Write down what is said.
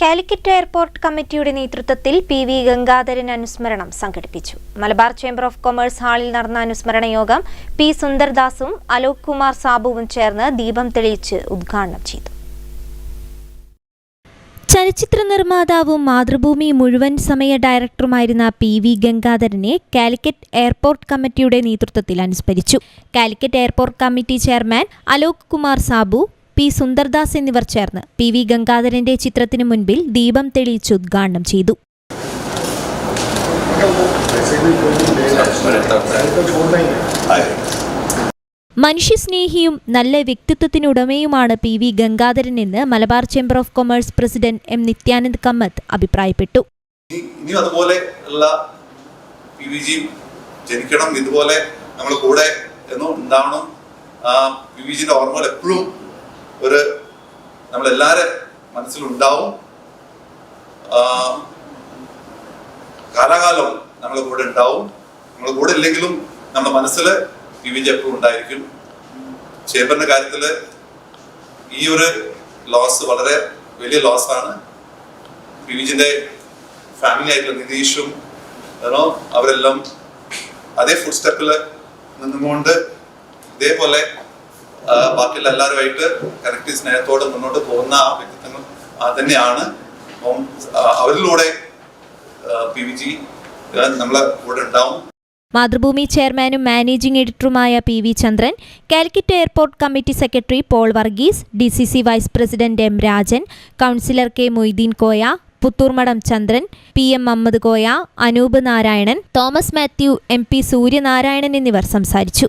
Calicut airport കമ്മിറ്റിയുടെ നേതൃത്വത്തിൽ P V Gangadharan അനുസ്മരണം സംഘടിപ്പിച്ചു. മലബാർ ചേംബർ ഓഫ് കൊമേഴ്സ് ഹാളിൽ നടന്ന അനുസ്മരണ യോഗം പി സുന്ദർദാസും അലോക് കുമാർ സാബുവും ചേർന്ന് ദീപം തെളിയിച്ച് ഉദ്ഘാടനം ചെയ്തു. ചലച്ചിത്ര നിർമ്മാതാവും മാതൃഭൂമി മുഴുവൻ സമയ ഡയറക്ടറുമായിരുന്ന പി വി ഗംഗാധരനെ കാലിക്കറ്റ് എയർപോർട്ട് കമ്മിറ്റിയുടെ നേതൃത്വത്തിൽ അനുസ്മരിച്ചു. Calicut airport committee chairman Alok Kumar Sabu P Sundardas എന്നിവർ ചേർന്ന് പി വി ഗംഗാധരന്റെ ചിത്രത്തിനു മുൻപിൽ ദീപം തെളിയിച്ച് ഉദ്ഘാടനം ചെയ്തു. മനുഷ്യസ്നേഹിയും നല്ല വ്യക്തിത്വത്തിനുടമയുമാണ് പി വി ഗംഗാധരൻ എന്ന് Malabar chamber of commerce president M Nityanand Kamath അഭിപ്രായപ്പെട്ടു. അതുപോലെ ഉള്ള ജനിക്കണം ഇതുപോലെ നമ്മൾ കൂടെ എന്നും ഉണ്ടാവണം. ഓർമ്മകൾ എപ്പോഴും നമ്മളെല്ലാരെ മനസ്സിലുണ്ടാവും. കാലാകാലം നമ്മളെ കൂടെ ഉണ്ടാവും. നമ്മളെ കൂടെ ഇല്ലെങ്കിലും നമ്മുടെ മനസ്സിൽ പി വി ഉണ്ടായിരിക്കും. ചേമ്പറിന്റെ കാര്യത്തിൽ ഈ ഒരു ലോസ് വളരെ വലിയ ലോസ് പി വി ജിന്റെ ഫാമിലി ആയിട്ടുള്ള നിതീഷും ഏനോ അവരെല്ലാം അതേ ഫുഡ് സ്റ്റെപ്പിൽ നിന്നുകൊണ്ട് ഇതേപോലെ ബാക്കിയുള്ള എല്ലാവരുമായിട്ട് കറക്റ്റ് സ്നേഹത്തോടെ മുന്നോട്ട് പോകുന്ന ആ വ്യക്തിത്വങ്ങൾ തന്നെയാണ്. അവരിലൂടെ പി വി ജി നമ്മളെ കൂടെ ഉണ്ടാവും. മാതൃഭൂമി ചെയർമാനും managing എഡിറ്ററുമായ P V Chandran Calicut airport committee secretary Paul Varghese D C C vice president M Rajan councillor K Moideen Koya Puthurmadam Chandran P M Mammad Koya Anoop Narayanan Thomas Mathew M P Suryanarayanan എന്നിവർ സംസാരിച്ചു.